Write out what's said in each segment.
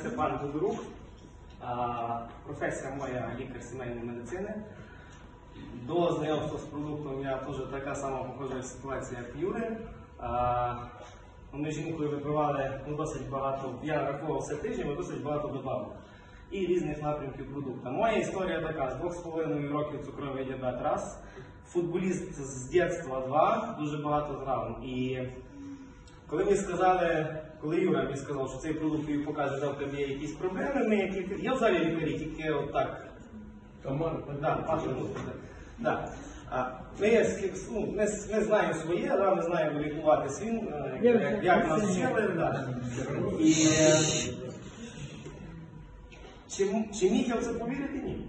Степан Тодорук. Професія моя лікар сімейної медицини. До знайомства з продуктом я теж така сама похожа ситуація, як Юри. Ми з жінкою випивали ну, досить багато, я рахував все тижні, ми досить багато добавок. І різних напрямків продукту. Моя історія така: з двох з половиною років цукровий діабет раз. Футболіст з дитинства два, дуже багато травм. І коли мені сказали, коли Юра мені сказав, що цей продукт тобі покаже, в є якісь проблеми, ми які я взагалі лікарі, тільки отак. Тамара, Да, Паша, ну, да. А, Ми, ну, ми, ми знаємо своє, да, ми знаємо лікувати свій, е, як, як нас вчили. Да. І чи, чи міг я в це повірити? Ні.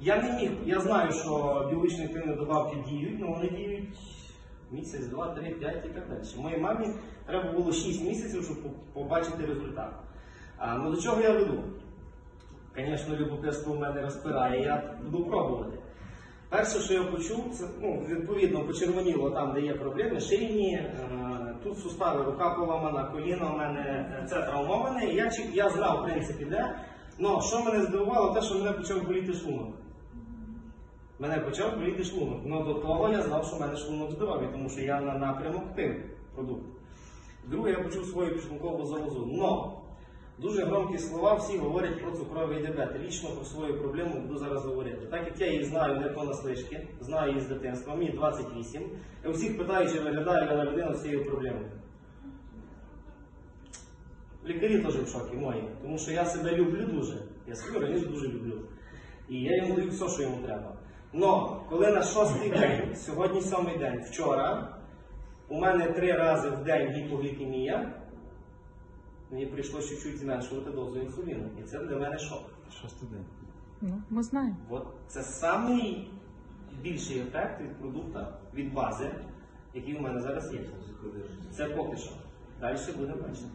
Я не міг. Я знаю, що біологічні активні добавки діють, але вони діють місяць, два, три, п'ять і так далі. Моїй мамі треба було 6 місяців, щоб побачити результат. А, ну до чого я веду? Звісно, любопитство в мене розпирає, я буду пробувати. Перше, що я почув, це ну, відповідно почервоніло там, де є проблеми, шийні, е, тут сустави, рука поламана, коліно в мене е, це травмоване. Я, я знав, в принципі, де. Но що мене здивувало, те, що мене почав боліти шлунок. Мене почав боліти шлунок. Ну до того я знав, що в мене шлунок здоровий, тому що я на напрямок пив продукт. Друге, я почув свою підшлункову залозу. Но дуже громкі слова всі говорять про цукровий діабет. Лічно про свою проблему буду зараз говорити. Так як я її знаю не понаслишки, знаю її з дитинства, мені 28. Я усіх питаю, чи виглядаю я на людину з цією проблемою. Лікарі теж в шокі мої, тому що я себе люблю дуже. Я свій організм дуже люблю. І я йому даю все, що йому треба. Но коли на шостий день, сьогодні сьомий день, вчора, у мене три рази в день гіпоглікемія, мені прийшлося чуть-чуть зменшувати дозу інсуліну. І це для мене шок. Що студент? Ну, ми знаємо. От це самий більший ефект від продукту, від бази, який у мене зараз є. Це поки що. Далі будемо бачити.